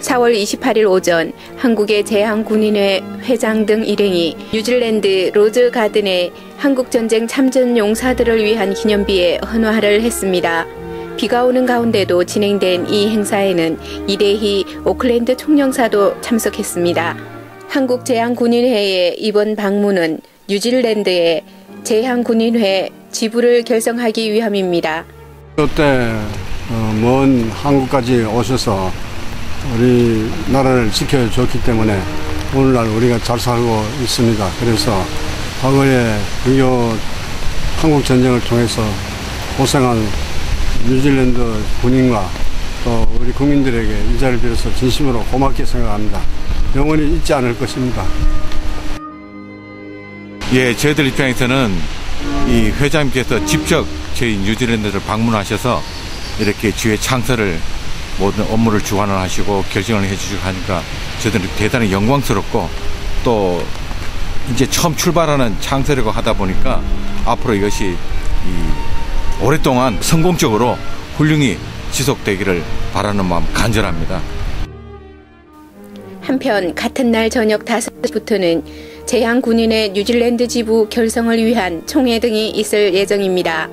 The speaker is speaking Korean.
4월 28일 오전 한국의 제항군인회 회장 등 일행이 뉴질랜드 로즈 가든에 한국전쟁 참전 용사들을 위한 기념비에 헌화를 했습니다. 비가 오는 가운데도 진행된 이 행사에는 이대희 오클랜드 총영사도 참석했습니다. 한국제항군인회의 이번 방문은 뉴질랜드의 제항군인회 지부를 결성하기 위함입니다. 그때 어, 먼 한국까지 오셔서 우리 나라를 지켜줬기 때문에 오늘날 우리가 잘 살고 있습니다. 그래서 과거에 6.25 한국 전쟁을 통해서 고생한 뉴질랜드 군인과 또 우리 국민들에게 이 자리를 빌어서 진심으로 고맙게 생각합니다. 영원히 잊지 않을 것입니다. 예, 저희들 입장에서는 이 회장님께서 직접 저희 뉴질랜드를 방문하셔서 이렇게 주의 창설을 모든 업무를 주관을 하시고 결정을 해주시고 하니까 저희들은 대단히 영광스럽고 또 이제 처음 출발하는 창설이고 하다 보니까 앞으로 이것이 이 오랫동안 성공적으로 훌륭히 지속되기를 바라는 마음 간절합니다. 한편 같은 날 저녁 5시부터는 제항군인의 뉴질랜드 지부 결성을 위한 총회 등이 있을 예정입니다.